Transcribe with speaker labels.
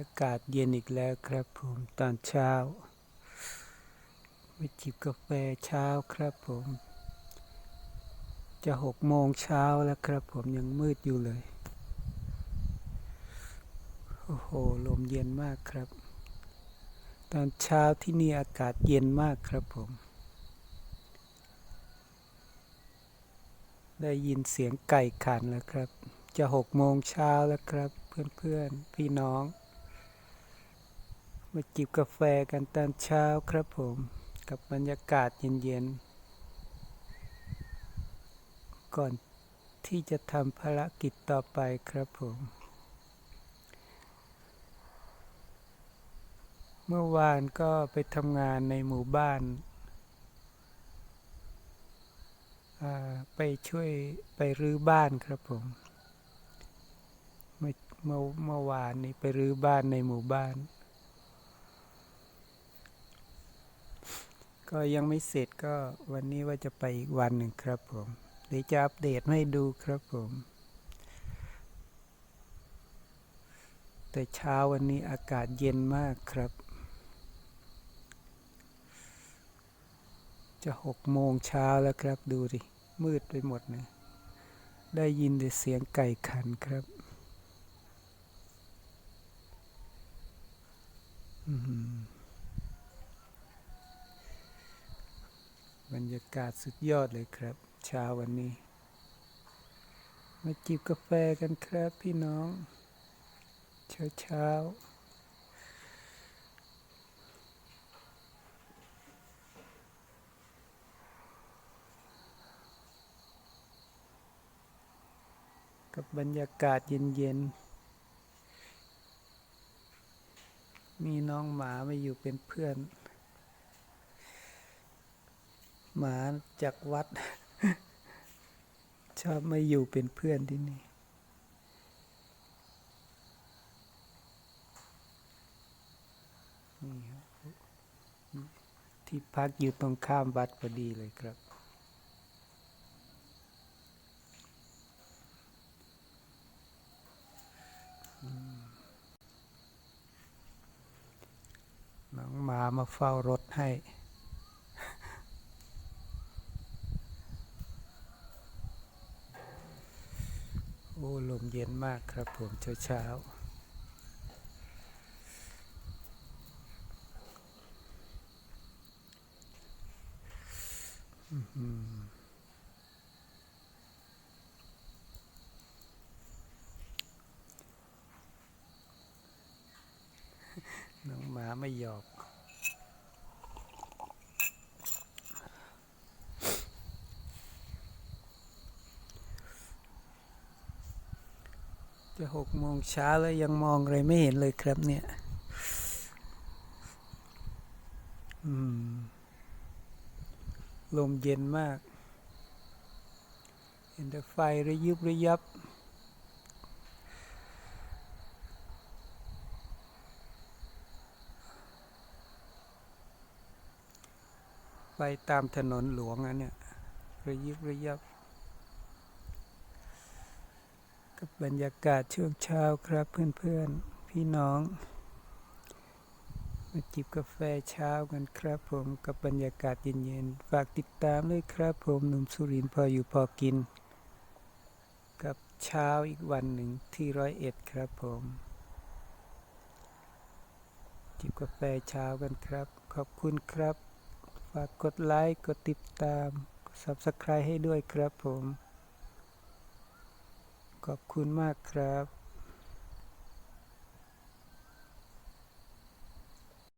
Speaker 1: อากาศเย็นอีกแล้วครับผมตอนเช้าไปจิบกาแฟเช้าครับผม จะหกโมงเช้าแล้วครับผมยังมืดอยู่เลย โอ้โห ลมเย็นมากครับ ตอนเช้าที่นี่อากาศเย็นมากครับผม ได้ยินเสียงไก่ขันแล้วครับ จะหกโมงเช้าแล้วครับ เพื่อนๆ พี่น้อง มาจิบกาแฟกันตอนเช้าครับผม กับบรรยากาศเย็นๆ ก่อนที่จะทำภารกิจต่อไปครับผม เมื่อวานก็ไปทำงานในหมู่บ้าน ไปช่วยไปรื้อบ้านครับผมเมื่อเมื่อวานนี้ไปรื้อบ้านในหมู่บ้าน ก็ยังไม่เสร็จก็วันนี้ว่าจะไปอีกวันหนึ่งครับผมเดี๋ยวจะอัปเดตให้ดูครับผม แต่เช้าวันนี้อากาศเย็นมากครับ จะหกโมงเช้าแล้วครับดูดิ มืดไปหมดเลยได้ยินแต่เสียงไก่ขันครับอื้อหือบ รรยากาศสุดยอดเลยครับ เช้าวันนี้ มาจิบกาแฟกันครับพี่น้อง เช้าเช้าๆกับบรรยากาศเย็นๆ มีน้องหมามาอยู่เป็นเพื่อน หมาจากวัด ชอบมาอยู่เป็นเพื่อนที่นี่ที่พักอยู่ตรงข้ามวัดพอดีเลยครับ น้องหมามาเฝ้ารถให้ อ้ ลมเย็นมากครับผมเช้าเช้าน้องหมาไม่หยอก จะหกโมงเช้าแล้วยังมองอะไรไม่เห็นเลยครับเนี่ย อืม ลมเย็นมาก เห็นแต่ไฟระยิบระยับ ไฟตามถนนหลวงอันเนี่ยระยิบระยับ กับบรรยากาศช่วงเช้าครับเพื่อนๆพี่น้อง มาจิบกาแฟเช้ากันครับผมกับบรรยากาศเย็นๆฝากติดตามด้วยครับผมหนุ่มสุรินทร์พออยู่พอกิน กับเช้าอีกวันหนึ่งที่ร้อยเอ็ดครับผม จิบกาแฟเช้ากันครับ ขอบคุณครับ ฝากกดไลค์กดติดตามกด Subscribe ให้ด้วยครับผม ขอบคุณมากครับ